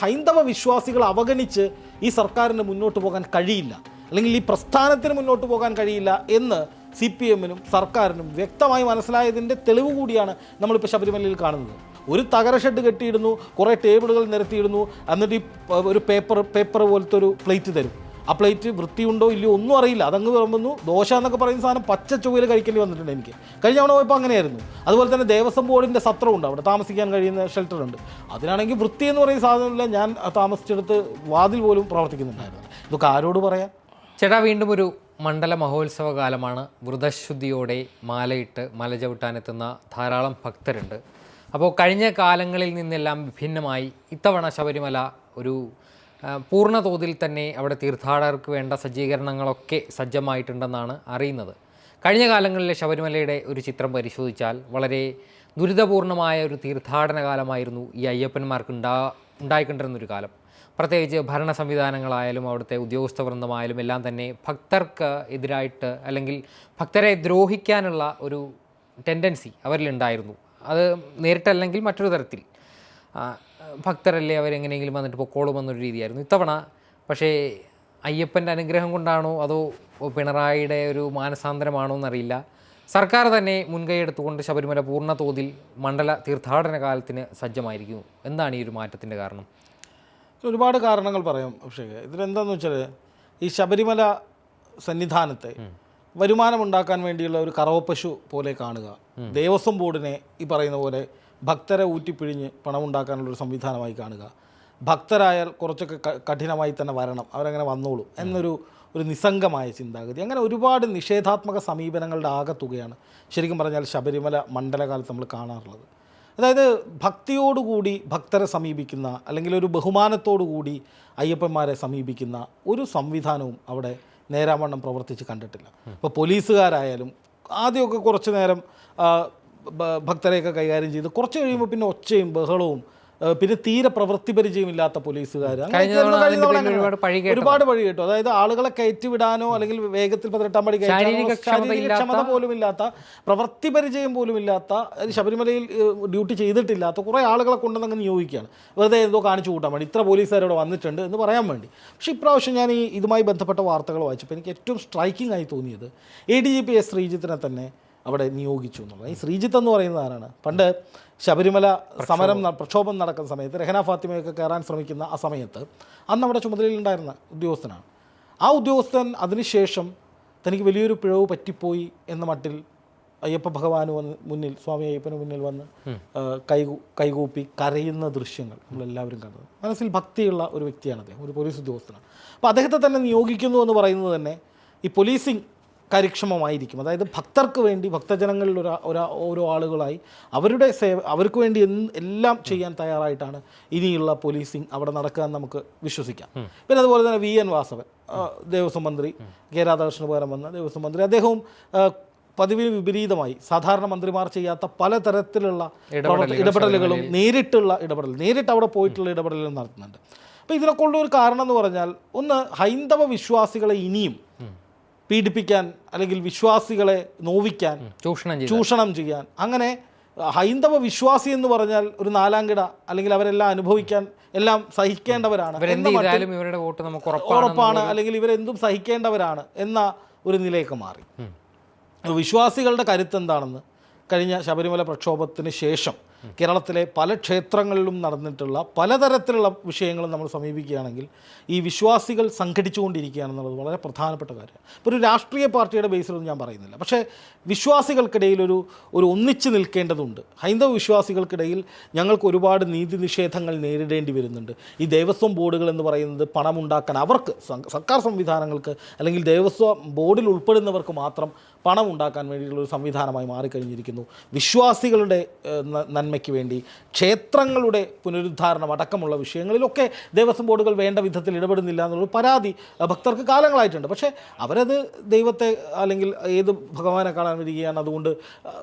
ഹൈന്ദവ വിശ്വാസികൾ അവഗണിച്ച് ഈ സർക്കാരിന് മുന്നോട്ട് പോകാൻ കഴിയില്ല. അല്ലെങ്കിൽ ഈ പ്രസ്ഥാനത്തിന് മുന്നോട്ട് പോകാൻ കഴിയില്ല എന്ന് സി പി എമ്മിനും സർക്കാരിനും വ്യക്തമായി മനസ്സിലായതിന്റെ തെളിവ് കൂടിയാണ് നമ്മളിപ്പോൾ ശബരിമലയിൽ കാണുന്നത്. ഒരു തകര ഷെഡ് കെട്ടിയിടുന്നു കുറേ ടേബിളുകൾ നിരത്തിയിടുന്നു എന്നിട്ട് ഈ ഒരു പേപ്പർ പേപ്പർ പോലത്തെ ഒരു പ്ലേറ്റ് തരും. ആ പ്ലേറ്റ് വൃത്തിയുണ്ടോ ഇല്ലയോ ഒന്നും അറിയില്ല. അതങ്ങ് വിളമ്പുന്നു. ദോശ എന്നൊക്കെ പറയുന്ന സാധനം പച്ച ചൊവ്വയിൽ കഴിക്കേണ്ടി വന്നിട്ടുണ്ട് എനിക്ക്. കഴിഞ്ഞ തവണ പോയപ്പോൾ അങ്ങനെയായിരുന്നു. അതുപോലെ തന്നെ ദേവസ്വം ബോർഡിന്റെ സത്രമുണ്ട് അവിടെ താമസിക്കാൻ കഴിയുന്ന ഷെൽട്ടർ ഉണ്ട്. അതിനാണെങ്കിൽ വൃത്തി എന്ന് പറയുന്ന സാധനമില്ല ഞാൻ താമസിച്ചെടുത്ത് വാതിൽ പോലും പ്രവർത്തിക്കുന്നുണ്ടായിരുന്നു ഇതൊക്കെ ആരോട് പറയാം? ചേട്ടാ വീണ്ടും ഒരു മണ്ഡല മഹോത്സവ കാലമാണ്. വ്രതശുദ്ധിയോടെ മാലയിട്ട് മല ചവിട്ടാനെത്തുന്ന ധാരാളം ഭക്തരുണ്ട്. അപ്പോൾ കഴിഞ്ഞ കാലങ്ങളിൽ നിന്നെല്ലാം വിഭിന്നമായി ഇത്തവണ ശബരിമല ഒരു ആ, പൂർണ തോതിൽ തന്നെ അവിടെ തീർത്ഥാടകർക്ക് വേണ്ട സജ്ജീകരണങ്ങളൊക്കെ സജ്ജമായിട്ടുണ്ടെന്നാണ് അറിയുന്നത്. കഴിഞ്ഞ കാലങ്ങളിലെ ശബരിമലയുടെ ഒരു ചിത്രം പരിശോധിച്ചാൽ വളരെ ദുരിതപൂർണമായ ഒരു തീർത്ഥാടന കാലമായിരുന്നു ഈ അയ്യപ്പന്മാർക്ക് ഉണ്ടാ ഉണ്ടായിക്കൊണ്ടിരുന്നൊരു കാലം. പ്രത്യേകിച്ച് ഭരണ സംവിധാനങ്ങളായാലും അവിടുത്തെ ഉദ്യോഗസ്ഥ വൃന്ദമായാലും എല്ലാം തന്നെ ഭക്തർക്ക് എതിരായിട്ട് അല്ലെങ്കിൽ ഭക്തരെ ദ്രോഹിക്കാനുള്ള ഒരു ടെൻഡൻസി അവരിലുണ്ടായിരുന്നു. അത് നേരിട്ടല്ലെങ്കിൽ മറ്റൊരു തരത്തിൽ. ഭക്തരല്ലേ അവരെങ്ങനെയെങ്കിലും വന്നിട്ട് പൊക്കോളും എന്നൊരു രീതിയായിരുന്നു. ഇത്തവണ പക്ഷേ അയ്യപ്പന്റെ അനുഗ്രഹം കൊണ്ടാണോ അതോ പിണറായിയുടെ ഒരു മാനസാന്തരമാണോ എന്നറിയില്ല സർക്കാർ തന്നെ മുൻകൈ എടുത്തുകൊണ്ട് ശബരിമല പൂർണ തോതിൽ മണ്ഡല തീർത്ഥാടന കാലത്തിന് സജ്ജമായിരിക്കുന്നു. എന്താണ് ഈ ഒരു മാറ്റത്തിന്റെ കാരണം? ഒരുപാട് കാരണങ്ങൾ പറയാം അഭിഷേക്. ഇതിലെന്താന്ന് വെച്ചാൽ ഈ ശബരിമല സന്നിധാനത്തെ വരുമാനമുണ്ടാക്കാൻ വേണ്ടിയുള്ള ഒരു കറവപ്പശു പോലെ കാണുക. ദേവസ്വം ബോർഡിനെ ഈ പറയുന്ന പോലെ ഭക്തരെ ഊറ്റിപ്പിഴിഞ്ഞ് പണമുണ്ടാക്കാനുള്ളൊരു സംവിധാനമായി കാണുക. ഭക്തരായാൽ കുറച്ചൊക്കെ കഠിനമായി തന്നെ വരണം. അവരങ്ങനെ വന്നോളൂ എന്നൊരു ഒരു നിസ്സംഗമായ ചിന്താഗതി. അങ്ങനെ ഒരുപാട് നിഷേധാത്മക സമീപനങ്ങളുടെ ആകത്തുകയാണ് ശരിക്കും പറഞ്ഞാൽ ശബരിമല മണ്ഡലകാലത്ത് നമ്മൾ കാണാറുള്ളത്. അതായത് ഭക്തിയോടുകൂടി ഭക്തരെ സമീപിക്കുന്ന അല്ലെങ്കിൽ ഒരു ബഹുമാനത്തോടു കൂടി അയ്യപ്പന്മാരെ സമീപിക്കുന്ന ഒരു സംവിധാനവും അവിടെ നേരാവണ്ണം പ്രവർത്തിച്ച് കണ്ടിട്ടില്ല. ഇപ്പോൾ പോലീസുകാരായാലും ആദ്യമൊക്കെ കുറച്ച് നേരം ഭക്തരെയൊക്കെ കൈകാര്യം ചെയ്ത് കുറച്ച് കഴിയുമ്പോൾ പിന്നെ ഒച്ചയും ബഹളവും പിന്നെ തീരെ പ്രവൃത്തി പരിചയമില്ലാത്ത പോലീസുകാർ ഒരുപാട് പഴി. കേട്ടു. അതായത് ആളുകളെ കയറ്റിവിടാനോ അല്ലെങ്കിൽ വേഗത്തിൽ പതിനെട്ടാം പടി ക്ഷമത പോലും ഇല്ലാത്ത പ്രവൃത്തി പരിചയം പോലും ഇല്ലാത്ത ശബരിമലയിൽ ഡ്യൂട്ടി ചെയ്തിട്ടില്ലാത്ത കുറേ ആളുകളെ കൊണ്ടുവന്ന് നിയോഗിക്കുകയാണ്. വെറുതെ എന്തോ കാണിച്ചു കൂട്ടാൻ വേണ്ടി. ഇത്ര ഇവിടെ വന്നിട്ടുണ്ട് എന്ന് പറയാൻ വേണ്ടി. പക്ഷേ ഇപ്രാവശ്യം ഞാൻ ഈ ഇതുമായി ബന്ധപ്പെട്ട വാർത്തകൾ വായിച്ചപ്പോൾ എനിക്ക് ഏറ്റവും സ്ട്രൈക്കിംഗ് ആയി തോന്നിയത് A D G P S ശ്രീജിത്തിനെ തന്നെ അവിടെ നിയോഗിച്ചു എന്നുള്ളത്. ഈ ശ്രീജിത്ത് എന്ന് പറയുന്ന ആരാണ്? പണ്ട് ശബരിമല സമരം പ്രക്ഷോഭം നടക്കുന്ന സമയത്ത് രഹന ഫാത്തിമയൊക്കെ കയറാൻ ശ്രമിക്കുന്ന ആ സമയത്ത് അന്ന് അവിടെ ചുമതലയിലുണ്ടായിരുന്ന ഉദ്യോഗസ്ഥനാണ്. ആ ഉദ്യോഗസ്ഥൻ അതിനുശേഷം തനിക്ക് വലിയൊരു പിഴവ് പറ്റിപ്പോയി എന്ന മട്ടിൽ അയ്യപ്പ ഭഗവാന് വന്ന് മുന്നിൽ സ്വാമി അയ്യപ്പന് മുന്നിൽ വന്ന് കൈ കൈകൂ കൈകൂപ്പി കരയുന്ന ദൃശ്യങ്ങൾ നമ്മളെല്ലാവരും കണ്ടത്. മനസ്സിൽ ഭക്തിയുള്ള ഒരു വ്യക്തിയാണ് അദ്ദേഹം ഒരു പോലീസ് ഉദ്യോഗസ്ഥനാണ്. അപ്പോൾ അദ്ദേഹത്തെ തന്നെ നിയോഗിക്കുന്നു എന്ന് പറയുന്നത് തന്നെ ഈ പോലീസിങ് കാര്യക്ഷമമായിരിക്കും. അതായത് ഭക്തർക്ക് വേണ്ടി ഭക്തജനങ്ങളിൽ ഒരു ഒരു ഓരോ ആളുകളായി അവരുടെ സേവ അവർക്ക് വേണ്ടി എന്ത് എല്ലാം ചെയ്യാൻ തയ്യാറായിട്ടാണ് ഇനിയുള്ള പോലീസിങ് അവിടെ നടക്കുക എന്ന് നമുക്ക് വിശ്വസിക്കാം. പിന്നെ അതുപോലെ തന്നെ വി എൻ വാസവൻ ദേവസ്വം മന്ത്രി കെ രാധാകൃഷ്ണന് പകരം വന്ന ദേവസ്വം മന്ത്രി. അദ്ദേഹവും പതിവിന് വിപരീതമായി സാധാരണ മന്ത്രിമാർ ചെയ്യാത്ത പലതരത്തിലുള്ള ഇടപെടലുകളും നേരിട്ടുള്ള ഇടപെടൽ നേരിട്ട് അവിടെ പോയിട്ടുള്ള ഇടപെടലുകൾ നടത്തുന്നുണ്ട്. അപ്പോൾ ഇതിനൊക്കെ ഉള്ള ഒരു കാരണം എന്ന് പറഞ്ഞാൽ ഒന്ന് ഹൈന്ദവ വിശ്വാസികളെ ഇനിയും പീഡിപ്പിക്കാൻ അല്ലെങ്കിൽ വിശ്വാസികളെ നോവിക്കാൻ ചൂഷണം ചൂഷണം ചെയ്യാൻ. അങ്ങനെ ഹൈന്ദവ വിശ്വാസി എന്ന് പറഞ്ഞാൽ ഒരു നാലാംകിട അല്ലെങ്കിൽ അവരെല്ലാം അനുഭവിക്കാൻ എല്ലാം സഹിക്കേണ്ടവരാണ് ഉറപ്പാണ് അല്ലെങ്കിൽ ഇവരെന്തും സഹിക്കേണ്ടവരാണ് എന്ന ഒരു നിലയൊക്കെ മാറി. വിശ്വാസികളുടെ കരുത്ത് എന്താണെന്ന് കഴിഞ്ഞ ശബരിമല പ്രക്ഷോഭത്തിന് ശേഷം കേരളത്തിലെ പല ക്ഷേത്രങ്ങളിലും നടന്നിട്ടുള്ള പലതരത്തിലുള്ള വിഷയങ്ങളും നമ്മൾ സമീപിക്കുകയാണെങ്കിൽ ഈ വിശ്വാസികൾ സംഘടിച്ചുകൊണ്ടിരിക്കുകയാണെന്നുള്ളത് വളരെ പ്രധാനപ്പെട്ട കാര്യമാണ് ഇപ്പോൾ ഒരു രാഷ്ട്രീയ പാർട്ടിയുടെ ബേസിലൊന്നും ഞാൻ പറയുന്നില്ല. പക്ഷേ വിശ്വാസികൾക്കിടയിൽ ഒരു ഒരു ഒന്നിച്ചു നിൽക്കേണ്ടതുണ്ട്. ഹൈന്ദവ വിശ്വാസികൾക്കിടയിൽ ഞങ്ങൾക്ക് ഒരുപാട് നീതി നിഷേധങ്ങൾ നേരിടേണ്ടി വരുന്നുണ്ട്. ഈ ദേവസ്വം ബോർഡുകൾ എന്ന് പറയുന്നത് പണമുണ്ടാക്കാൻ അവർക്ക് സർക്കാർ സംവിധാനങ്ങൾക്ക് അല്ലെങ്കിൽ ദേവസ്വം ബോർഡിൽ ഉൾപ്പെടുന്നവർക്ക് മാത്രം പണം ഉണ്ടാക്കാൻ വേണ്ടിയിട്ടുള്ള ഒരു സംവിധാനമായി മാറിക്കഴിഞ്ഞിരിക്കുന്നു. വിശ്വാസികളുടെ നന്മയ്ക്ക് വേണ്ടി ക്ഷേത്രങ്ങളുടെ പുനരുദ്ധാരണം അടക്കമുള്ള വിഷയങ്ങളിലൊക്കെ ദേവസ്വം ബോർഡുകൾ വേണ്ട വിധത്തിൽ ഇടപെടുന്നില്ല എന്നുള്ളൊരു പരാതി ഭക്തർക്ക് കാലങ്ങളായിട്ടുണ്ട്. പക്ഷേ അവരത് ദൈവത്തെ അല്ലെങ്കിൽ ഏത് ഭഗവാനെ കാണാൻ വരികയാണ് അതുകൊണ്ട്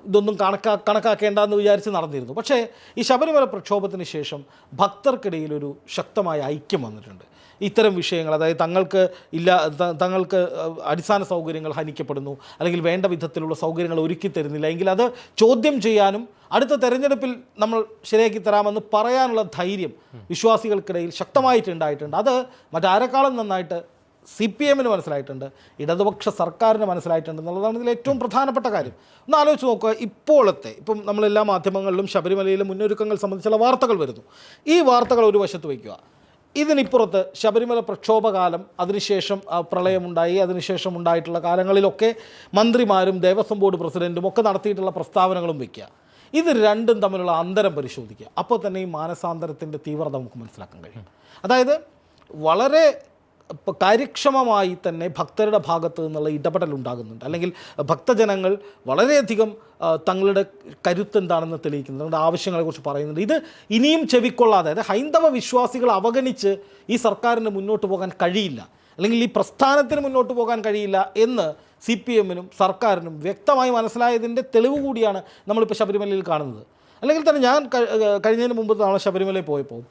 ഇതൊന്നും കണക്കാ കണക്കാക്കേണ്ട എന്ന് വിചാരിച്ച് നടന്നിരുന്നു. പക്ഷേ ഈ ശബരിമല പ്രക്ഷോഭത്തിന് ശേഷം ഭക്തർക്കിടയിൽ ഒരു ശക്തമായ ഐക്യം വന്നിട്ടുണ്ട്. ഇത്തരം വിഷയങ്ങൾ അതായത് തങ്ങൾക്ക് ഇല്ല തങ്ങൾക്ക് അടിസ്ഥാന സൗകര്യങ്ങൾ ഹനിക്കപ്പെടുന്നു അല്ലെങ്കിൽ വേണ്ട വിധത്തിലുള്ള സൗകര്യങ്ങൾ ഒരുക്കി തരുന്നില്ല എങ്കിൽ അത് ചോദ്യം ചെയ്യാനും അടുത്ത തെരഞ്ഞെടുപ്പിൽ നമ്മൾ ശരിയാക്കി തരാമെന്ന് പറയാനുള്ള ധൈര്യം വിശ്വാസികൾക്കിടയിൽ ശക്തമായിട്ടുണ്ടായിട്ടുണ്ട്. അത് മറ്റാരെക്കാളും നന്നായിട്ട് സി പി എമ്മിന് മനസ്സിലായിട്ടുണ്ട് ഇടതുപക്ഷ സർക്കാരിന് മനസ്സിലായിട്ടുണ്ട് എന്നുള്ളതാണ് ഇതിൽ ഏറ്റവും പ്രധാനപ്പെട്ട കാര്യം. ഒന്ന് ആലോചിച്ച് നോക്കുക ഇപ്പോഴത്തെ ഇപ്പം നമ്മളെല്ലാ മാധ്യമങ്ങളിലും ശബരിമലയിലെ മുന്നൊരുക്കങ്ങൾ സംബന്ധിച്ചുള്ള വാർത്തകൾ വരുന്നു. ഈ വാർത്തകൾ ഒരു വശത്ത് വയ്ക്കുക. ഇതിനിപ്പുറത്ത് ശബരിമല പ്രക്ഷോഭകാലം അതിനുശേഷം പ്രളയമുണ്ടായി അതിനുശേഷം ഉണ്ടായിട്ടുള്ള കാലങ്ങളിലൊക്കെ മന്ത്രിമാരും ദേവസ്വം ബോർഡ് പ്രസിഡന്റും ഒക്കെ നടത്തിയിട്ടുള്ള പ്രസ്താവനകളും വയ്ക്കുക ഇത് രണ്ടും തമ്മിലുള്ള അന്തരം പരിശോധിക്കുക. അപ്പോൾ തന്നെ ഈ മാനസാന്തരത്തിന്റെ തീവ്രത നമുക്ക് മനസ്സിലാക്കാൻ കഴിയും. അതായത് വളരെ കാര്യക്ഷമമായി തന്നെ ഭക്തരുടെ ഭാഗത്ത് നിന്നുള്ള ഇടപെടൽ ഉണ്ടാകുന്നുണ്ട്. അല്ലെങ്കിൽ ഭക്തജനങ്ങൾ വളരെയധികം തങ്ങളുടെ കരുത്ത് എന്താണെന്ന് തെളിയിക്കുന്നുണ്ട് തങ്ങളുടെ ആവശ്യങ്ങളെക്കുറിച്ച് പറയുന്നുണ്ട്. ഇത് ഇനിയും ചെവിക്കൊള്ളാതെ അതായത് ഹൈന്ദവ വിശ്വാസികൾ അവഗണിച്ച് ഈ സർക്കാരിന് മുന്നോട്ട് പോകാൻ കഴിയില്ല അല്ലെങ്കിൽ ഈ പ്രസ്ഥാനത്തിന് മുന്നോട്ട് പോകാൻ കഴിയില്ല എന്ന് സി പി എമ്മിനും സർക്കാരിനും വ്യക്തമായി മനസ്സിലായതിന്റെ തെളിവ് കൂടിയാണ് നമ്മളിപ്പോൾ ശബരിമലയിൽ കാണുന്നത്. അല്ലെങ്കിൽ തന്നെ ഞാൻ കഴിഞ്ഞതിന് മുമ്പ് തവണ ശബരിമലയിൽ പോയപ്പോൾ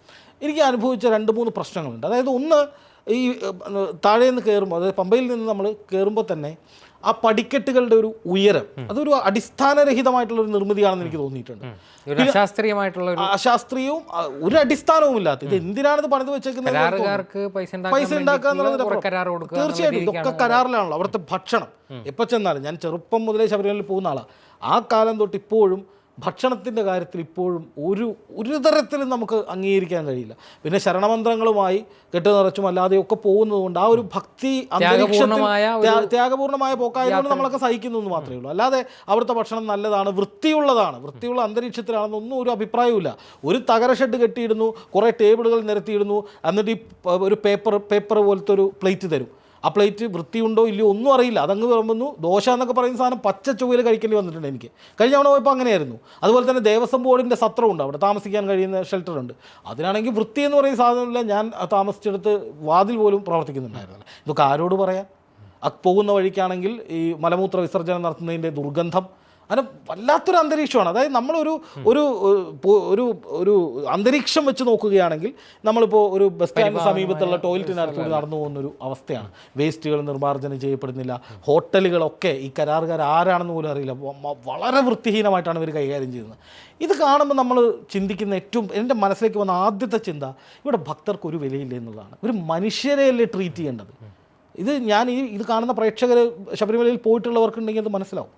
എനിക്ക് അനുഭവിച്ച രണ്ട് മൂന്ന് പ്രശ്നങ്ങളുണ്ട്. അതായത് ഒന്ന് ഈ താഴെ നിന്ന് കയറുമ്പോൾ അതായത് പമ്പയിൽ നിന്ന് നമ്മൾ കയറുമ്പോൾ തന്നെ ആ പടിക്കെട്ടുകളുടെ ഒരു ഉയരം അതൊരു അടിസ്ഥാനരഹിതമായിട്ടുള്ള ഒരു നിർമ്മിതിയാണെന്ന് എനിക്ക് തോന്നിയിട്ടുണ്ട്. അശാസ്ത്രീയമായിട്ടുള്ള അശാസ്ത്രീയവും ഒരു അടിസ്ഥാനവും ഇല്ലാത്ത ഇത് എന്തിനാണിത് പണിത് വെച്ചേക്കുന്നത് പൈസ ഉണ്ടാക്കുക തീർച്ചയായിട്ടും ഇതൊക്കെ കരാറിലാണല്ലോ അവിടുത്തെ ഭക്ഷണം. എപ്പോൾ ചെന്നാലും ഞാൻ ചെറുപ്പം മുതലേ ശബരിമലയിൽ പോകുന്ന ആളാണ് ആ കാലം തൊട്ട് ഇപ്പോഴും ഭക്ഷണത്തിന്റെ കാര്യത്തിൽ ഇപ്പോഴും ഒരു ഒരു തരത്തിലും നമുക്ക് അംഗീകരിക്കാൻ കഴിയില്ല. പിന്നെ ശരണമന്ത്രങ്ങളുമായി കെട്ടു നിറച്ചും അല്ലാതെയൊക്കെ പോകുന്നതുകൊണ്ട് ആ ഒരു ഭക്തി ത്യാഗപൂർണമായ പോക്കായതുകൊണ്ട് നമ്മളൊക്കെ സഹിക്കുന്നു എന്ന് മാത്രമേ ഉള്ളൂ. അല്ലാതെ അവിടുത്തെ ഭക്ഷണം നല്ലതാണ് വൃത്തിയുള്ളതാണ്. വൃത്തിയുള്ള അന്തരീക്ഷത്തിലാണെന്നൊന്നും ഒരു അഭിപ്രായവുമില്ല. ഒരു തകര ഷെഡ് കെട്ടിയിടുന്നു കുറേ ടേബിളുകൾ നിരത്തിയിടുന്നു എന്നിട്ട് ഈ ഒരു പേപ്പർ പേപ്പർ പോലത്തെ ഒരു പ്ലേറ്റ് തരും. ആ പ്ലേറ്റ് വൃത്തിയുണ്ടോ ഇല്ലയോ ഒന്നും അറിയില്ല. അതങ്ങ് വിളമ്പുന്നു. ദോശ എന്നൊക്കെ പറയുന്ന സാധനം പച്ച ചൊവ്വയിൽ കഴിക്കേണ്ടി വന്നിട്ടുണ്ട് എനിക്ക്. കഴിഞ്ഞ തവണ പോയപ്പോൾ അങ്ങനെയായിരുന്നു. അതുപോലെ തന്നെ ദേവസ്വം ബോർഡിന്റെ സത്രമുണ്ട് അവിടെ താമസിക്കാൻ കഴിയുന്ന ഷെൽട്ടറുണ്ട് അതിനാണെങ്കിൽ വൃത്തി എന്ന് പറയുന്ന സാധനമില്ല ഞാൻ താമസിച്ചെടുത്ത് വാതിൽ പോലും പ്രവർത്തിക്കുന്നുണ്ടായിരുന്നില്ല. ഇതൊക്കെ ആരോട് പറയാം? പോകുന്ന വഴിക്കാണെങ്കിൽ ഈ മലമൂത്ര വിസർജനം നടത്തുന്നതിന്റെ ദുർഗന്ധം അങ്ങനെ വല്ലാത്തൊരു അന്തരീക്ഷമാണ്. അതായത് നമ്മളൊരു ഒരു ഒരു ഒരു ഒരു അന്തരീക്ഷം വെച്ച് നോക്കുകയാണെങ്കിൽ നമ്മളിപ്പോൾ ഒരു ബസ് സ്റ്റാൻഡിന് സമീപത്തുള്ള ടോയ്ലറ്റിനടുത്തൂടെ നടന്നു പോകുന്നൊരു അവസ്ഥയാണ്. വേസ്റ്റുകൾ നിർമ്മാർജനം ചെയ്യപ്പെടുന്നില്ല. ഹോട്ടലുകളൊക്കെ ഈ കരാറുകാർ ആരാണെന്ന് പോലും അറിയില്ല. വളരെ വൃത്തിഹീനമായിട്ടാണ് ഇവർ കൈകാര്യം ചെയ്യുന്നത്. ഇത് കാണുമ്പോൾ നമ്മൾ ചിന്തിക്കുന്ന ഏറ്റവും എന്റെ മനസ്സിലേക്ക് വന്ന ആദ്യത്തെ ചിന്ത ഇവിടെ ഭക്തർക്ക് ഒരു വിലയില്ല എന്നുള്ളതാണ് ഒരു മനുഷ്യരെയല്ലേ ട്രീറ്റ് ചെയ്യേണ്ടത്? ഇത് ഞാൻ ഈ ഇത് കാണുന്ന പ്രേക്ഷകർ ശബരിമലയിൽ പോയിട്ടുള്ളവർക്കുണ്ടെങ്കിൽ അത് മനസ്സിലാവും.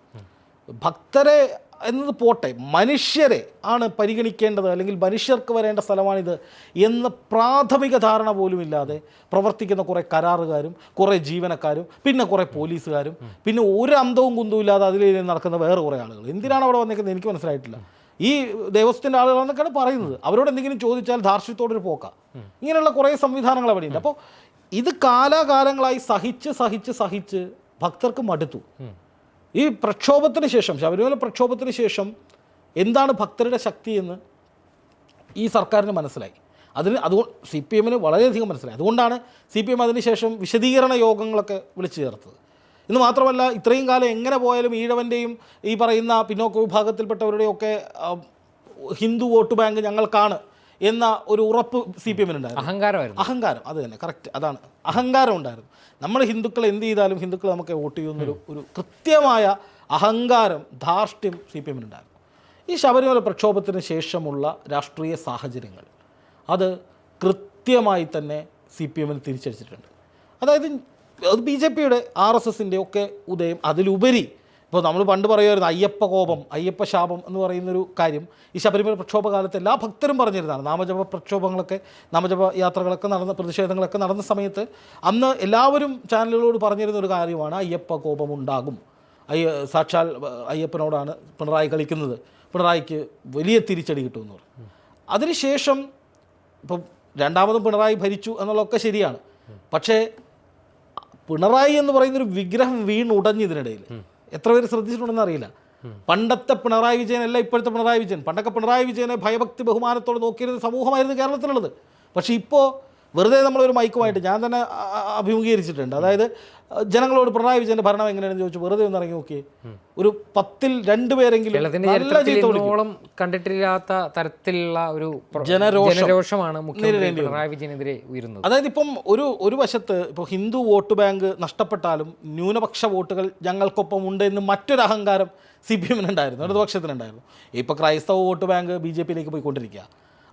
ഭക്തരെ എന്നത് പോട്ടെ മനുഷ്യരെ ആണ് പരിഗണിക്കേണ്ടത് അല്ലെങ്കിൽ മനുഷ്യർക്ക് വരേണ്ട സ്ഥലമാണിത് എന്ന പ്രാഥമിക ധാരണ പോലും ഇല്ലാതെ പ്രവർത്തിക്കുന്ന കുറേ കരാറുകാരും കുറേ ജീവനക്കാരും പിന്നെ കുറേ പോലീസുകാരും പിന്നെ ഒരു അന്തവും കുന്തവും ഇല്ലാതെ അതിൽ നടക്കുന്ന വേറെ കുറേ ആളുകൾ. എന്തിനാണ് അവിടെ വന്നിരിക്കുന്നത് എനിക്ക് മനസ്സിലായിട്ടില്ല. ഈ ദേവസ്വത്തിന്റെ ആളുകളെന്നൊക്കെയാണ് പറയുന്നത്. അവരോട് എന്തെങ്കിലും ചോദിച്ചാൽ ധാർഷ്ട്യത്തോടൊരു പോക്കാം. ഇങ്ങനെയുള്ള കുറേ സംവിധാനങ്ങൾ അവിടെയുണ്ട്. അപ്പോൾ ഇത് കാലാകാലങ്ങളായി സഹിച്ച് സഹിച്ച് സഹിച്ച് ഭക്തർക്ക് മടുത്തു. ഈ പ്രക്ഷോഭത്തിന് ശേഷം ശബരിമല പ്രക്ഷോഭത്തിന് ശേഷം എന്താണ് ഭക്തരുടെ ശക്തി എന്ന് ഈ സർക്കാരിന് മനസ്സിലായി. അതിന് അതുകൊണ്ട് സി പി എമ്മിന് വളരെയധികം മനസ്സിലായി. അതുകൊണ്ടാണ് സി പി എം അതിനുശേഷം വിശദീകരണ യോഗങ്ങളൊക്കെ വിളിച്ചു ചേർത്തത്. ഇന്ന് മാത്രമല്ല ഇത്രയും കാലം എങ്ങനെ പോയാലും ഈഴവന്റെയും ഈ പറയുന്ന പിന്നോക്ക വിഭാഗത്തിൽപ്പെട്ടവരുടെയൊക്കെ ഹിന്ദു വോട്ട് ബാങ്ക് ഞങ്ങൾക്കാണ്. എന്ന ഒരു ഉറപ്പ് സി പി എമ്മിനുണ്ടായിരുന്നു അഹങ്കാരമായിരുന്നു. അഹങ്കാരം അത് തന്നെ കറക്റ്റ് അതാണ്. അഹങ്കാരം ഉണ്ടായിരുന്നു. നമ്മൾ ഹിന്ദുക്കൾ എന്ത് ചെയ്താലും ഹിന്ദുക്കൾ നമുക്ക് വോട്ട് ചെയ്യുന്നൊരു ഒരു കൃത്യമായ അഹങ്കാരം ധാർഷ്ട്യം സി പി എമ്മിനുണ്ടായിരുന്നു ഈ ശബരിമല പ്രക്ഷോഭത്തിന് ശേഷമുള്ള രാഷ്ട്രീയ സാഹചര്യങ്ങൾ അത് കൃത്യമായി തന്നെ സി പി എമ്മിന് തിരിച്ചടിച്ചിട്ടുണ്ട്. അതായത് അത് ബി ജെ പിയുടെ ആർ എസ് എസിന്റെ ഒക്കെ ഉദയം അതിലുപരി ഇപ്പോൾ നമ്മൾ പണ്ട് പറയുമായിരുന്നു അയ്യപ്പ കോപം അയ്യപ്പ ശാപം എന്ന് പറയുന്നൊരു കാര്യം. ഈ ശബരിമല പ്രക്ഷോഭകാലത്ത് എല്ലാ ഭക്തരും പറഞ്ഞിരുന്നതാണ്. നാമജപ പ്രക്ഷോഭങ്ങളൊക്കെ നാമജപ യാത്രകളൊക്കെ നടന്ന പ്രതിഷേധങ്ങളൊക്കെ നടന്ന സമയത്ത് അന്ന് എല്ലാവരും ചാനലുകളോട് പറഞ്ഞിരുന്ന ഒരു കാര്യമാണ് അയ്യപ്പ കോപം ഉണ്ടാകും. അയ്യ സാക്ഷാൽ അയ്യപ്പനോടാണ് പിണറായി കളിക്കുന്നത്. പിണറായിക്ക് വലിയ തിരിച്ചടി കിട്ടുമെന്ന് പറഞ്ഞു. അതിനുശേഷം ഇപ്പം രണ്ടാമതും പിണറായി ഭരിച്ചു എന്നുള്ളതൊക്കെ ശരിയാണ്. പക്ഷേ പിണറായി എന്ന് പറയുന്നൊരു വിഗ്രഹം വീണുടഞ്ഞു ഇതിനിടയിൽ. എത്ര പേര് ശ്രദ്ധിച്ചിട്ടുണ്ടെന്ന് അറിയില്ല. പണ്ടത്തെ പിണറായി വിജയനല്ല ഇപ്പോഴത്തെ പിണറായി വിജയൻ. പണ്ടൊക്കെ പിണറായി വിജയനെ ഭയഭക്തി ബഹുമാനത്തോടെ നോക്കിയിരുന്ന സമൂഹമായിരുന്നു കേരളത്തിലുള്ളത്. പക്ഷേ ഇപ്പോൾ വെറുതെ നമ്മളൊരു മൈക്കുമായിട്ട് ഞാൻ തന്നെ അഭിമുഖീകരിച്ചിട്ടുണ്ട്. അതായത് ജനങ്ങളോട് പിണറായി വിജയന്റെ ഭരണം എങ്ങനെയാണെന്ന് ചോദിച്ചു വെറുതെ ഒന്ന് ഇറങ്ങി നോക്കിയേ. ഒരു പത്തിൽ രണ്ടുപേരെങ്കിലും പേരെങ്കിലും നല്ല ചരിത്രത്തിൽ ചീത്ത വിളിക്കും. കണ്ടിട്ടില്ലാത്ത തരത്തിലുള്ള ഒരു ജനരോഷമാണ് പിണറായി വിജയനെതിരെ ഉയരുന്നത്. അതായത് ഇപ്പം ഒരു ഒരു വശത്ത് ഇപ്പോൾ ഹിന്ദു വോട്ട് ബാങ്ക് നഷ്ടപ്പെട്ടാലും ന്യൂനപക്ഷ വോട്ടുകൾ ഞങ്ങൾക്കൊപ്പം ഉണ്ട് എന്ന് മറ്റൊരു അഹങ്കാരം സി പി എമ്മിനുണ്ടായിരുന്നു ഇടതുപക്ഷത്തിനുണ്ടായിരുന്നു. ഇപ്പോൾ ക്രൈസ്തവ വോട്ട് ബാങ്ക് ബി ജെ പിയിലേക്ക് പോയിക്കൊണ്ടിരിക്കുക.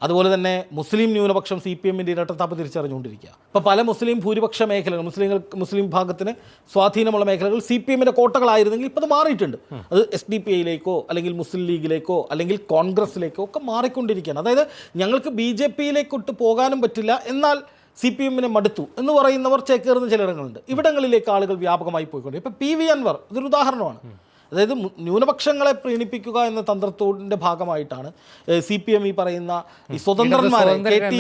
അതുപോലെ തന്നെ മുസ്ലിം ന്യൂനപക്ഷം സി പി എമ്മിന്റെ ഇരട്ടത്താപ്പ് തിരിച്ചറിഞ്ഞുകൊണ്ടിരിക്കുക. ഇപ്പോൾ പല മുസ്ലിം ഭൂരിപക്ഷ മേഖലകൾ മുസ്ലിങ്ങൾ മുസ്ലിം ഭാഗത്തിന് സ്വാധീനമുള്ള മേഖലകൾ സി പി എമ്മിന്റെ കോട്ടകളായിരുന്നെങ്കിൽ ഇപ്പോൾ അത് മാറിയിട്ടുണ്ട്. അത് എസ് ഡി പി ഐയിലേക്കോ അല്ലെങ്കിൽ മുസ്ലിം ലീഗിലേക്കോ അല്ലെങ്കിൽ കോൺഗ്രസിലേക്കോ ഒക്കെ മാറിക്കൊണ്ടിരിക്കുകയാണ്. അതായത് ഞങ്ങൾക്ക് ബി ജെ പിയിലേക്കൊട്ട് പോകാനും പറ്റില്ല. എന്നാൽ സി പി എമ്മിനെ മടുത്തു എന്ന് പറയുന്നവർ ചേക്കേറുന്ന ചിലയിടങ്ങളുണ്ട് ഇവിടങ്ങളിലേക്ക് ആളുകൾ വ്യാപകമായി പോയിക്കൊണ്ട് ഇപ്പോൾ പി വി അൻവർ ഇതൊരു ഉദാഹരണമാണ്. അതായത് ന്യൂനപക്ഷങ്ങളെ പ്രീണിപ്പിക്കുക എന്ന തന്ത്രത്തോടിന്റെ ഭാഗമായിട്ടാണ് സി പി എം ഈ പറയുന്ന ഈ സ്വതന്ത്രന്മാരെ കെ ടി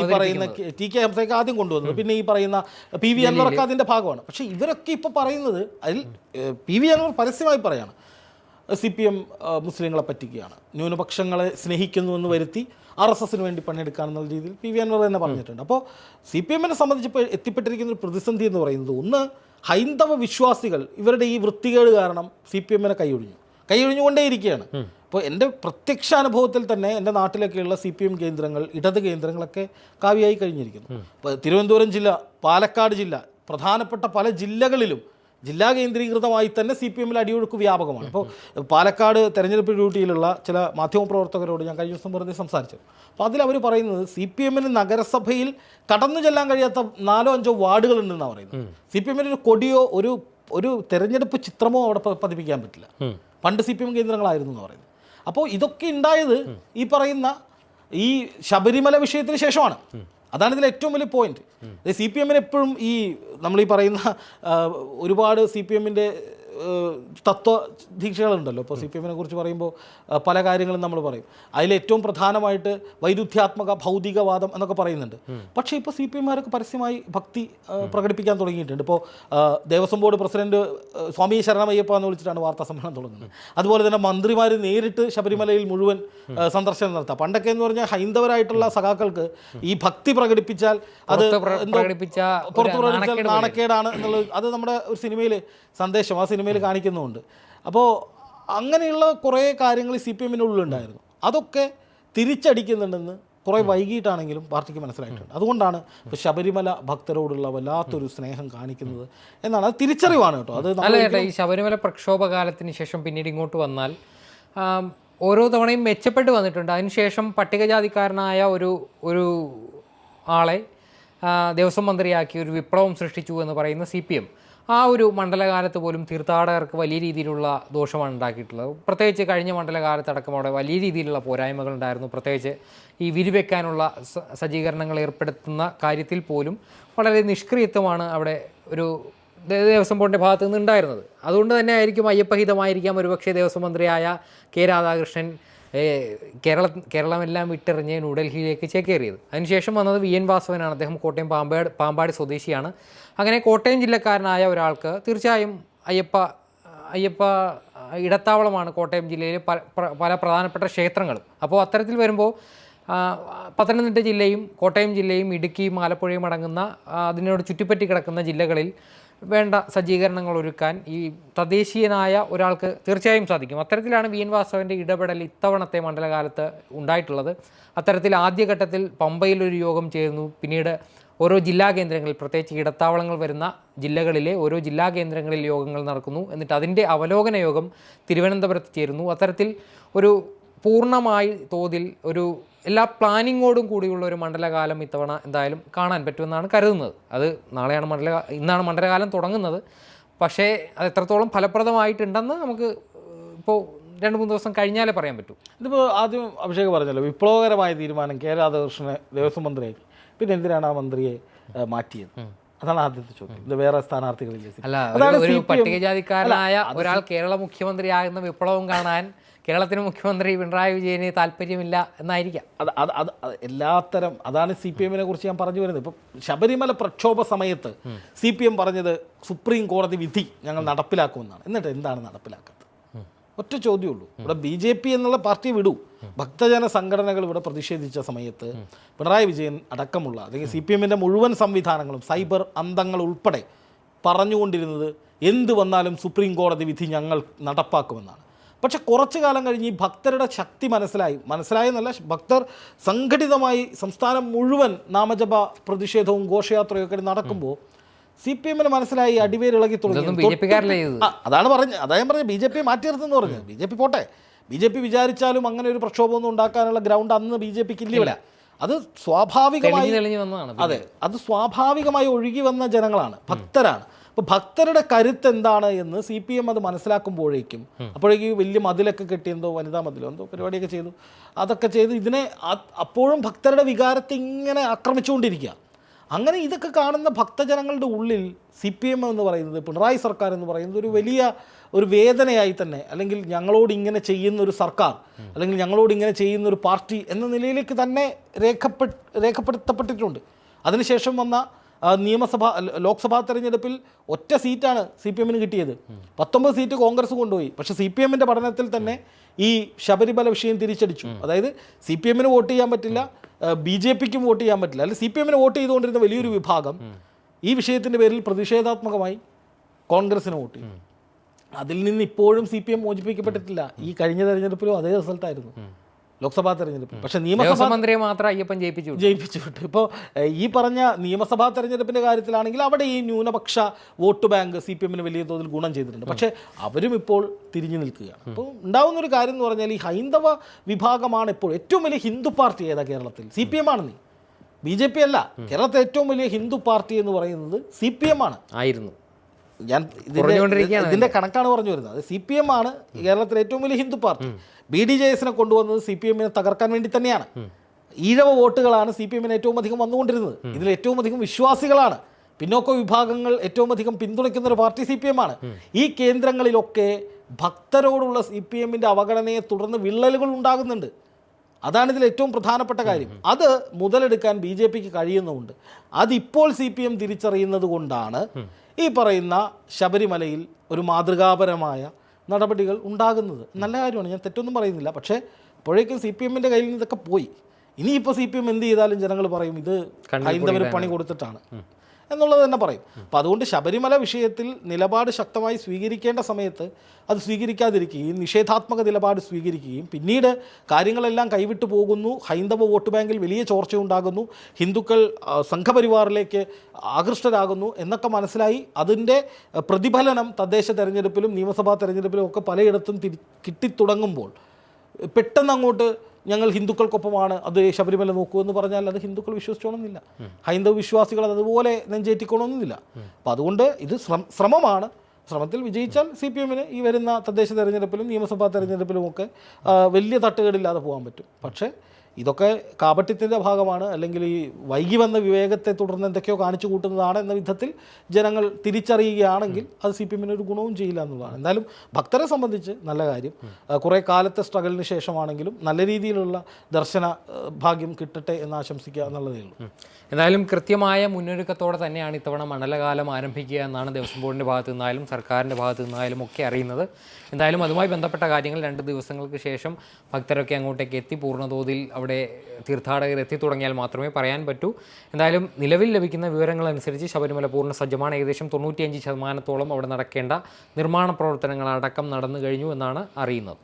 ഈ പറയുന്ന ടി കെ ഹംസയൊക്കെ ആദ്യം കൊണ്ടുവന്നത്. പിന്നെ ഈ പറയുന്ന പി വി അൻവറൊക്കെ അതിന്റെ ഭാഗമാണ്. പക്ഷേ ഇവരൊക്കെ ഇപ്പോൾ പറയുന്നത് അതിൽ പി വി അൻവർ പരസ്യമായി പറയാണ് സി പി എം മുസ്ലിങ്ങളെ പറ്റിക്കുകയാണ്. ന്യൂനപക്ഷങ്ങളെ സ്നേഹിക്കുന്നു എന്ന് വരുത്തി ആർ എസ് എസിന് വേണ്ടി പണിയെടുക്കുകയാണെന്നുള്ള രീതിയിൽ പി വി അൻവർ തന്നെ പറഞ്ഞിട്ടുണ്ട്. അപ്പോൾ സി പി എമ്മിനെ സംബന്ധിച്ച് എത്തിപ്പെട്ടിരിക്കുന്ന ഒരു പ്രതിസന്ധി എന്ന് പറയുന്നത് ഒന്ന് ഹൈന്ദവ വിശ്വാസികൾ ഇവരുടെ ഈ വൃത്തികേട് കാരണം സി പി എമ്മിനെ കൈയൊഴിഞ്ഞു. കൈയൊഴിഞ്ഞുകൊണ്ടേയിരിക്കുകയാണ്. അപ്പോൾ എന്റെ പ്രത്യക്ഷ അനുഭവത്തിൽ തന്നെ എന്റെ നാട്ടിലൊക്കെയുള്ള സി പി എം കേന്ദ്രങ്ങൾ ഇടത് കേന്ദ്രങ്ങളൊക്കെ കാവ്യായി കഴിഞ്ഞിരിക്കുന്നു. തിരുവനന്തപുരം ജില്ല പാലക്കാട് ജില്ല പ്രധാനപ്പെട്ട പല ജില്ലകളിലും ജില്ലാ കേന്ദ്രീകൃതമായി തന്നെ സി പി എമ്മിൽ അടിയൊഴുക്ക് വ്യാപകമാണ്. അപ്പോൾ പാലക്കാട് തെരഞ്ഞെടുപ്പ് ഡ്യൂട്ടിയിലുള്ള ചില മാധ്യമപ്രവർത്തകരോട് ഞാൻ കഴിഞ്ഞ ദിവസം വെറുതെ സംസാരിച്ചു. അപ്പോൾ അതിൽ അവർ പറയുന്നത് സി പി എമ്മിന് നഗരസഭയിൽ കടന്നു ചെല്ലാൻ കഴിയാത്ത നാലോ അഞ്ചോ വാർഡുകളുണ്ടെന്നാണ് പറയുന്നത്. സി പി എമ്മിന് ഒരു കൊടിയോ ഒരു ഒരു തെരഞ്ഞെടുപ്പ് ചിത്രമോ അവിടെ പതിപ്പിക്കാൻ പറ്റില്ല. പണ്ട് സി പി എം കേന്ദ്രങ്ങളായിരുന്നു എന്ന് പറയുന്നത്. അപ്പോൾ ഇതൊക്കെ ഉണ്ടായത് ഈ പറയുന്ന ഈ ശബരിമല വിഷയത്തിന് ശേഷമാണ്. അതാണ് ഇതിൽ ഏറ്റവും വലിയ പോയിന്റ് സി പി എമ്മിന് എപ്പോഴും ഈ നമ്മൾ ഈ പറയുന്ന ഒരുപാട് സി പി എമ്മിന്റെ തത്വ ദീക്ഷകളുണ്ടല്ലോ. ഇപ്പോൾ സി പി എമ്മിനെ കുറിച്ച് പറയുമ്പോൾ പല കാര്യങ്ങളും നമ്മൾ പറയും. അതിലേറ്റവും പ്രധാനമായിട്ട് വൈരുദ്ധ്യാത്മക ഭൗതികവാദം എന്നൊക്കെ പറയുന്നുണ്ട്. പക്ഷേ ഇപ്പോൾ സി പി എമ്മാരൊക്കെ പരസ്യമായി ഭക്തി പ്രകടിപ്പിക്കാൻ തുടങ്ങിയിട്ടുണ്ട്. ഇപ്പോൾ ദേവസ്വം ബോർഡ് പ്രസിഡന്റ് സ്വാമി ശരണമയ്യപ്പ എന്ന് വിളിച്ചിട്ടാണ് വാർത്താ സമ്മേളനം തുടങ്ങുന്നത്. അതുപോലെ തന്നെ മന്ത്രിമാർ നേരിട്ട് ശബരിമലയിൽ മുഴുവൻ സന്ദർശനം നടത്താം. പണ്ടൊക്കെ എന്ന് പറഞ്ഞാൽ ഹൈന്ദവരായിട്ടുള്ള സഖാക്കൾക്ക് ഈ ഭക്തി പ്രകടിപ്പിച്ചാൽ അത് പുറത്തു പ്രകടിപ്പിച്ചാൽ നാണക്കേടാണ് എന്നുള്ളത്. അത് നമ്മുടെ ഒരു സിനിമയിൽ സന്ദേശം. ആ സിനിമയിൽ കാണിക്കുന്നുമുണ്ട്. അപ്പോൾ അങ്ങനെയുള്ള കുറേ കാര്യങ്ങൾ സി പി എമ്മിനുള്ളിലുണ്ടായിരുന്നു അതൊക്കെ തിരിച്ചടിക്കുന്നുണ്ടെന്ന് കുറേ വൈകിട്ടാണെങ്കിലും പാർട്ടിക്ക് മനസ്സിലായിട്ടുണ്ട്. അതുകൊണ്ടാണ് ഇപ്പോൾ ശബരിമല ഭക്തരോടുള്ള വല്ലാത്തൊരു സ്നേഹം കാണിക്കുന്നത് എന്നാണ്. അത് തിരിച്ചറിവാണ് കേട്ടോ. അത് ഈ ശബരിമല പ്രക്ഷോഭകാലത്തിന് ശേഷം പിന്നീട് ഇങ്ങോട്ട് വന്നാൽ ഓരോ തവണയും മെച്ചപ്പെട്ട് വന്നിട്ടുണ്ട്. അതിനുശേഷം പട്ടികജാതിക്കാരനായ ഒരു ഒരു ആളെ ദേവസ്വം മന്ത്രിയാക്കി ഒരു വിപ്ലവം സൃഷ്ടിച്ചു എന്ന് പറയുന്ന സി പി എം. ആ ഒരു മണ്ഡലകാലത്ത് പോലും തീർത്ഥാടകർക്ക് വലിയ രീതിയിലുള്ള ദോഷമാണ് ഉണ്ടാക്കിയിട്ടുള്ളത്. പ്രത്യേകിച്ച് കഴിഞ്ഞ മണ്ഡലകാലത്തടക്കം അവിടെ വലിയ രീതിയിലുള്ള പോരായ്മകൾ ഉണ്ടായിരുന്നു. പ്രത്യേകിച്ച് ഈ വിരിവെക്കാനുള്ള സജ്ജീകരണങ്ങൾ ഏർപ്പെടുത്തുന്ന കാര്യത്തിൽ പോലും വളരെ നിഷ്ക്രിയത്വമാണ് അവിടെ ഒരു ദേവസ്വം ബോർഡിന്റെ ഭാഗത്തു നിന്ന് ഉണ്ടായിരുന്നത്. അതുകൊണ്ട് തന്നെ ആയിരിക്കും അയ്യപ്പഹിതമായിരിക്കാം. ഒരുപക്ഷേ ദേവസ്വം മന്ത്രിയായ കെ രാധാകൃഷ്ണൻ കേരള കേരളമെല്ലാം വിട്ടെറിഞ്ഞ് ന്യൂഡൽഹിയിലേക്ക് ചേക്കേറിയത്. അതിനുശേഷം വന്നത് വി എൻ വാസവനാണ്. അദ്ദേഹം കോട്ടയം പാമ്പാട് പാമ്പാടി സ്വദേശിയാണ്. അങ്ങനെ കോട്ടയം ജില്ലക്കാരനായ ഒരാൾക്ക് തീർച്ചയായും അയ്യപ്പ അയ്യപ്പ ഇടത്താവളമാണ് കോട്ടയം ജില്ലയിലെ പല പ്രധാനപ്പെട്ട ക്ഷേത്രങ്ങളും. അപ്പോൾ അത്തരത്തിൽ വരുമ്പോൾ പത്തനംതിട്ട ജില്ലയും കോട്ടയം ജില്ലയും ഇടുക്കിയും ആലപ്പുഴയും അടങ്ങുന്ന അതിനോട് ചുറ്റിപ്പറ്റി കിടക്കുന്ന ജില്ലകളിൽ വേണ്ട സജ്ജീകരണങ്ങൾ ഒരുക്കാൻ ഈ തദ്ദേശീയനായ ഒരാൾക്ക് തീർച്ചയായും സാധിക്കും. അത്തരത്തിലാണ് വി എൻ വാസവന്റെ ഇടപെടൽ ഇത്തവണത്തെ മണ്ഡലകാലത്ത് ഉണ്ടായിട്ടുള്ളത്. അത്തരത്തിൽ ആദ്യഘട്ടത്തിൽ പമ്പയിൽ ഒരു യോഗം ചേർന്നു. പിന്നീട് ഓരോ ജില്ലാ കേന്ദ്രങ്ങളിൽ പ്രത്യേകിച്ച് ഇടത്താവളങ്ങൾ വരുന്ന ജില്ലകളിലെ ഓരോ ജില്ലാ കേന്ദ്രങ്ങളിൽ യോഗങ്ങൾ നടക്കുന്നു. എന്നിട്ട് അതിന്റെ അവലോകന യോഗം തിരുവനന്തപുരത്ത് ചേരുന്നു. അത്തരത്തിൽ ഒരു പൂർണമായി തോതിൽ ഒരു എല്ലാ പ്ലാനിങ്ങോടും കൂടിയുള്ള ഒരു മണ്ഡലകാലം ഇത്തവണ എന്തായാലും കാണാൻ പറ്റുമെന്നാണ് കരുതുന്നത്. അത് നാളെയാണ് മണ്ഡല ഇന്നാണ് മണ്ഡലകാലം തുടങ്ങുന്നത്. പക്ഷേ അത് എത്രത്തോളം ഫലപ്രദമായിട്ടുണ്ടെന്ന് നമുക്ക് ഇപ്പോൾ രണ്ട് മൂന്ന് ദിവസം കഴിഞ്ഞാലേ പറയാൻ പറ്റൂ. ഇതിപ്പോൾ ആദ്യം അഭിഷേക് പറഞ്ഞല്ലോ വിപ്ലവകരമായ തീരുമാനം കെ രാധാകൃഷ്ണനെ ദേവസ്വം മന്ത്രിയാക്കി പിന്നെ എന്തിനാണ് ആ മന്ത്രിയെ മാറ്റിയത്? അതാണ് ആദ്യത്തെ ചോദ്യം. ഇത് വേറെ സ്ഥാനാർത്ഥികളില്ല അല്ല ഒരു പട്ടികജാതിക്കാരനായ ഒരാൾ കേരള മുഖ്യമന്ത്രിയാകുന്ന വിപ്ലവം കാണാൻ കേരളത്തിന് മുഖ്യമന്ത്രി പിണറായി വിജയന് താല്പര്യമില്ല എന്നായിരിക്കാം. അത് അത് അത് എല്ലാത്തരം അതാണ് സി പി എമ്മിനെ കുറിച്ച് ഞാൻ പറഞ്ഞു വരുന്നത്. ഇപ്പം ശബരിമല പ്രക്ഷോഭ സമയത്ത് സി പി എം പറഞ്ഞത് സുപ്രീം കോടതി വിധി ഞങ്ങൾ നടപ്പിലാക്കുമെന്നാണ്. എന്നിട്ട് എന്താണ് നടപ്പിലാക്കുന്നത് ഒറ്റ ചോദ്യമുള്ളൂ. ഇവിടെ ബി ജെ പി എന്നുള്ള പാർട്ടി വിടൂ. ഭക്തജന സംഘടനകൾ ഇവിടെ പ്രതിഷേധിച്ച സമയത്ത് പിണറായി വിജയൻ അടക്കമുള്ള അല്ലെങ്കിൽ സി പി എമ്മിന്റെ മുഴുവൻ സംവിധാനങ്ങളും സൈബർ അന്തങ്ങൾ ഉൾപ്പെടെ പറഞ്ഞുകൊണ്ടിരുന്നത് എന്ത് വന്നാലും സുപ്രീം കോടതി വിധി ഞങ്ങൾ നടപ്പാക്കുമെന്നാണ്. പക്ഷെ കുറച്ചു കാലം കഴിഞ്ഞ് ഈ ഭക്തരുടെ ശക്തി മനസ്സിലായി. മനസ്സിലായെന്നല്ല ഭക്തർ സംഘടിതമായി സംസ്ഥാനം മുഴുവൻ നാമജപ പ്രതിഷേധവും ഘോഷയാത്രയും ഒക്കെ നടക്കുമ്പോൾ സി പി എമ്മിന് മനസ്സിലായി അടിവേര് ഇളകി ഇതൊന്നും തുടങ്ങി അതാണ് പറഞ്ഞത് അതായത് പറഞ്ഞത് ബി ജെ പി മാറ്റി നിർത്തുന്നു പറഞ്ഞത് ബി ജെ പി പോട്ടെ. ബി ജെ പി വിചാരിച്ചാലും അങ്ങനെ ഒരു പ്രക്ഷോഭമൊന്നും ഉണ്ടാക്കാനുള്ള ഗ്രൗണ്ട് അന്ന് ബി ജെ പിക്ക് ഇല്ല അത് സ്വാഭാവികമായി അതെ അത് സ്വാഭാവികമായി ഒഴുകി വന്ന ജനങ്ങളാണ് ഭക്തരാണ്. അപ്പോൾ ഭക്തരുടെ കരുത്ത് എന്താണ് എന്ന് സി പി എം അത് മനസ്സിലാക്കുമ്പോഴേക്കും. അപ്പോഴേക്കും വലിയ മതിലൊക്കെ കിട്ടിയെന്തോ വനിതാ മതിലോ എന്തോ പരിപാടിയൊക്കെ ചെയ്തു. അതൊക്കെ ചെയ്ത് ഇതിനെ അപ്പോഴും ഭക്തരുടെ വികാരത്തെ ഇങ്ങനെ ആക്രമിച്ചുകൊണ്ടിരിക്കുക. അങ്ങനെ ഇതൊക്കെ കാണുന്ന ഭക്തജനങ്ങളുടെ ഉള്ളിൽ സി പി എം എന്ന് പറയുന്നത് പിണറായി സർക്കാർ എന്ന് പറയുന്നത് ഒരു വലിയ ഒരു വേദനയായി തന്നെ അല്ലെങ്കിൽ ഞങ്ങളോട് ഇങ്ങനെ ചെയ്യുന്ന ഒരു സർക്കാർ അല്ലെങ്കിൽ ഞങ്ങളോട് ഇങ്ങനെ ചെയ്യുന്ന ഒരു പാർട്ടി എന്ന നിലയിലേക്ക് തന്നെ രേഖപ്പെ രേഖപ്പെടുത്തപ്പെട്ടിട്ടുണ്ട്. അതിനുശേഷം വന്ന നിയമസഭ ലോക്സഭാ തെരഞ്ഞെടുപ്പിൽ ഒറ്റ സീറ്റാണ് സി പി എമ്മിന് കിട്ടിയത്. പത്തൊമ്പത് സീറ്റ് കോൺഗ്രസ് കൊണ്ടുപോയി. പക്ഷേ സി പി എമ്മിന്റെ പഠനത്തിൽ തന്നെ ഈ ശബരിമല വിഷയം തിരിച്ചടിച്ചു. അതായത് സി പി എമ്മിന് വോട്ട് ചെയ്യാൻ പറ്റില്ല ബി ജെ പിക്കും വോട്ട് ചെയ്യാൻ പറ്റില്ല. അല്ലെങ്കിൽ സി പി എമ്മിന് വോട്ട് ചെയ്തുകൊണ്ടിരുന്ന വലിയൊരു വിഭാഗം ഈ വിഷയത്തിന്റെ പേരിൽ പ്രതിഷേധാത്മകമായി കോൺഗ്രസിന് വോട്ട് ചെയ്തു. അതിൽ നിന്ന് ഇപ്പോഴും സി പി എം മോചിപ്പിക്കപ്പെട്ടിട്ടില്ല. ഈ കഴിഞ്ഞ തെരഞ്ഞെടുപ്പിലും അതേ റിസൾട്ടായിരുന്നു. ലോക്സഭാ തെരഞ്ഞെടുപ്പ്. പക്ഷേ നിയമസഭാ മന്ത്രിയെ മാത്രം അയ്യപ്പൻ ജയിപ്പിച്ചു. ജയിപ്പിച്ചു വിട്ടു. ഇപ്പോൾ ഈ പറഞ്ഞ നിയമസഭാ തെരഞ്ഞെടുപ്പിന്റെ കാര്യത്തിലാണെങ്കിൽ അവിടെ ഈ ന്യൂനപക്ഷ വോട്ട് ബാങ്ക് സി പി എമ്മിന് വലിയ തോതിൽ ഗുണം ചെയ്തിട്ടുണ്ട്. പക്ഷേ അവരും ഇപ്പോൾ തിരിഞ്ഞു നിൽക്കുകയാണ്. അപ്പോൾ ഉണ്ടാകുന്ന ഒരു കാര്യം എന്ന് പറഞ്ഞാൽ ഈ ഹൈന്ദവ വിഭാഗമാണ് ഇപ്പോൾ ഏറ്റവും വലിയ ഹിന്ദു പാർട്ടി ഏതാ കേരളത്തിൽ? സി പി എം ആണ് നീ ബി ജെ പി അല്ല. കേരളത്തിലെ ഏറ്റവും വലിയ ഹിന്ദു പാർട്ടി എന്ന് പറയുന്നത് സി പി എം ആണ് ആയിരുന്നു. ഞാൻ ഇതിന്റെ ഇതിന്റെ ഇതിന്റെ കണക്കാണ് പറഞ്ഞു വരുന്നത്. സി പി എം ആണ് കേരളത്തിലെ ഏറ്റവും വലിയ Hindu party. B D J എസിനെ കൊണ്ടുവന്നത് സി പി എമ്മിനെ തകർക്കാൻ വേണ്ടി തന്നെയാണ്. ഈഴവ വോട്ടുകളാണ് സി പി എമ്മിന് ഏറ്റവും അധികം വന്നുകൊണ്ടിരുന്നത്. ഇതിൽ ഏറ്റവും അധികം വിശ്വാസികളാണ്. പിന്നോക്ക വിഭാഗങ്ങൾ ഏറ്റവും അധികം പിന്തുണയ്ക്കുന്ന ഒരു പാർട്ടി സി പി എം ആണ് ഈ കേന്ദ്രങ്ങളിലൊക്കെ ഭക്തരോടുള്ള സി പി എമ്മിന്റെ അവഗണനയെ തുടർന്ന് വിള്ളലുകൾ ഉണ്ടാകുന്നുണ്ട്. അതാണ് ഇതിൽ ഏറ്റവും പ്രധാനപ്പെട്ട കാര്യം. അത് മുതലെടുക്കാൻ ബി ജെ പിക്ക് കഴിയുന്നുമുണ്ട്. അതിപ്പോൾ സി പി എം തിരിച്ചറിയുന്നത് കൊണ്ടാണ് ഈ പറയുന്ന ശബരിമലയിൽ ഒരു മാതൃകാപരമായ നടപടികൾ ഉണ്ടാകുന്നത്. നല്ല കാര്യമാണ്. ഞാൻ തെറ്റൊന്നും പറയുന്നില്ല. പക്ഷേ അപ്പോഴേക്കും സി പി എമ്മിന്റെ കയ്യിൽ നിന്ന് ഇതൊക്കെ പോയി. ഇനിയിപ്പോൾ സി പി എം എന്ത് ചെയ്താലും ജനങ്ങൾ പറയും ഇത് ഹൈന്ദവർ പണി കൊടുത്തിട്ടാണ്. എന്നുള്ളത് തന്നെ പറയും. അപ്പം അതുകൊണ്ട് ശബരിമല വിഷയത്തിൽ നിലപാട് ശക്തമായി സ്വീകരിക്കേണ്ട സമയത്ത് അത് സ്വീകരിക്കാതിരിക്കുകയും നിഷേധാത്മക നിലപാട് സ്വീകരിക്കുകയും പിന്നീട് കാര്യങ്ങളെല്ലാം കൈവിട്ടു പോകുന്നു. ഹൈന്ദവ വോട്ട് ബാങ്കിൽ വലിയ ചോർച്ചയുണ്ടാകുന്നു. ഹിന്ദുക്കൾ സംഘപരിവാറിലേക്ക് ആകൃഷ്ടരാകുന്നു എന്നൊക്കെ മനസ്സിലായി. അതിന്റെ പ്രതിഫലനം തദ്ദേശ തെരഞ്ഞെടുപ്പിലും നിയമസഭാ തെരഞ്ഞെടുപ്പിലും ഒക്കെ പലയിടത്തും തിരി കിട്ടിത്തുടങ്ങുമ്പോൾ പെട്ടെന്ന് അങ്ങോട്ട് ഞങ്ങൾ ഹിന്ദുക്കൾക്കൊപ്പമാണ് അത് ശബരിമല നോക്കൂ എന്ന് പറഞ്ഞാൽ അത് ഹിന്ദുക്കൾ വിശ്വസിച്ചോണമെന്നില്ല ഹൈന്ദവ വിശ്വാസികൾ അത് അതുപോലെ നെഞ്ചേറ്റിക്കണമെന്നില്ല അപ്പോൾ അതുകൊണ്ട് ഇത് ശ്രമമാണ്. ശ്രമത്തിൽ വിജയിച്ചാൽ സി പി എമ്മിന് ഈ വരുന്ന തദ്ദേശ തെരഞ്ഞെടുപ്പിലും നിയമസഭാ തെരഞ്ഞെടുപ്പിലും ഒക്കെ വലിയ തട്ടുകേടില്ലാതെ പോകാൻ പറ്റും. പക്ഷേ ഇതൊക്കെ കാപട്യത്തിന്റെ ഭാഗമാണ്. അല്ലെങ്കിൽ ഈ വൈകി വന്ന വിവേകത്തെ തുടർന്ന് എന്തൊക്കെയോ കാണിച്ചു കൂട്ടുന്നതാണ് എന്ന വിധത്തിൽ ജനങ്ങൾ തിരിച്ചറിയുകയാണെങ്കിൽ അത് സി പി എമ്മിന് ഒരു ഗുണവും ചെയ്യില്ല എന്നുള്ളതാണ്. എന്തായാലും ഭക്തരെ സംബന്ധിച്ച് നല്ല കാര്യം. കുറേ കാലത്തെ സ്ട്രഗിളിന് ശേഷമാണെങ്കിലും നല്ല രീതിയിലുള്ള ദർശന ഭാഗ്യം കിട്ടട്ടെ എന്ന് ആശംസിക്കുക എന്നുള്ളതേ ഉള്ളൂ. എന്തായാലും കൃത്യമായ മുന്നൊരുക്കത്തോടെ തന്നെയാണ് ഇത്തവണ മണ്ഡലകാലം ആരംഭിക്കുക എന്നാണ് ദേവസ്വം ബോർഡിന്റെ ഭാഗത്തു നിന്നായാലും സർക്കാരിന്റെ ഭാഗത്തു നിന്നായാലും ഒക്കെ അറിയുന്നത്. എന്തായാലും അതുമായി ബന്ധപ്പെട്ട കാര്യങ്ങൾ രണ്ട് ദിവസങ്ങൾക്ക് ശേഷം ഭക്തരൊക്കെ അങ്ങോട്ടേക്ക് എത്തി പൂർണതോതിൽ അവിടെ തീർത്ഥാടകർ എത്തിത്തുടങ്ങിയാൽ മാത്രമേ പറയാൻ പറ്റൂ. എന്തായാലും നിലവിൽ ലഭിക്കുന്ന വിവരങ്ങളനുസരിച്ച് ശബരിമല പൂർണ സജ്ജമാണ്. ഏകദേശം തൊണ്ണൂറ്റിയഞ്ച് ശതമാനത്തോളം അവിടെ നടക്കേണ്ട നിർമ്മാണ പ്രവർത്തനങ്ങൾ അടക്കം നടന്നു കഴിഞ്ഞു എന്നാണ് അറിയുന്നത്.